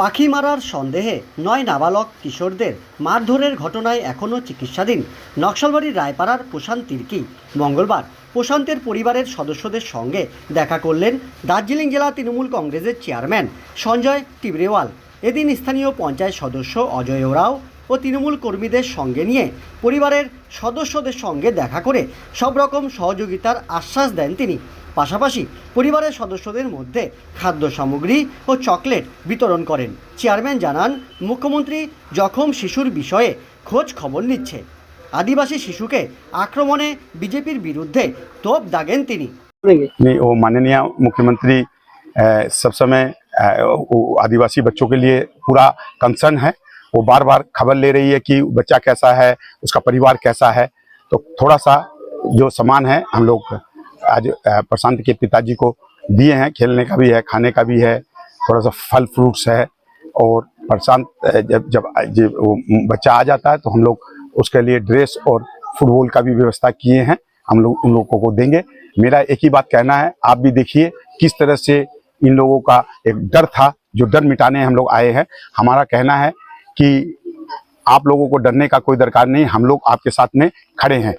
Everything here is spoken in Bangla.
পাখি মারার সন্দেহে নয় নাবালক কিশোরদের মারধরের ঘটনায় এখনও চিকিৎসাধীন নকশালবাড়ির রায়পাড়ার প্রশান্ত তির্কি মঙ্গলবার প্রশান্তের পরিবারের সদস্যদের সঙ্গে দেখা করলেন দার্জিলিং জেলা তৃণমূল কংগ্রেসের চেয়ারম্যান সঞ্জয় তিবরেওয়াল এদিন স্থানীয় পঞ্চায়েত সদস্য অজয় ওরাও ও তৃণমূল কর্মীদের সঙ্গে নিয়ে পরিবারের সদস্যদের সঙ্গে দেখা করে সব রকম সহযোগিতার আশ্বাস দেন তিনি পাশাপাশি পরিবারের সদস্যদের মধ্যে খাদ্য সামগ্রী ও চকলেট বিতরণ করেন চেয়ারম্যান জানন মুখ্যমন্ত্রী जखম শিশুর বিষয়ে খোঁজ খবর নিচ্ছে আদিবাসী শিশুকে আক্রমণে বিজেপির বিরুদ্ধে তোপ দাগেন তিনি নে ও মাননীয় মুখ্যমন্ত্রী সব সময় আদিবাসী বাচ্চাদের জন্য पूरा कंसर्न है वो बार-बार खबर ले रही है कि बच्चा कैसा है उसका परिवार कैसा है तो थोड़ा सा जो सामान है हम लोग आज प्रशांत के पिताजी को दिए हैं खेलने का भी है खाने का भी है थोड़ा सा फल फ्रूट्स है और प्रशांत जब जब, जब वो बच्चा आ जाता है तो हम लोग उसके लिए ड्रेस और फुटबॉल का भी व्यवस्था किए हैं हम लोग उन लोगों को देंगे मेरा एक ही बात कहना है आप भी देखिए किस तरह से इन लोगों का एक डर था जो डर मिटाने हम लोग आए हैं हमारा कहना है कि आप लोगों को डरने का कोई दरकार नहीं हम लोग आपके साथ में खड़े हैं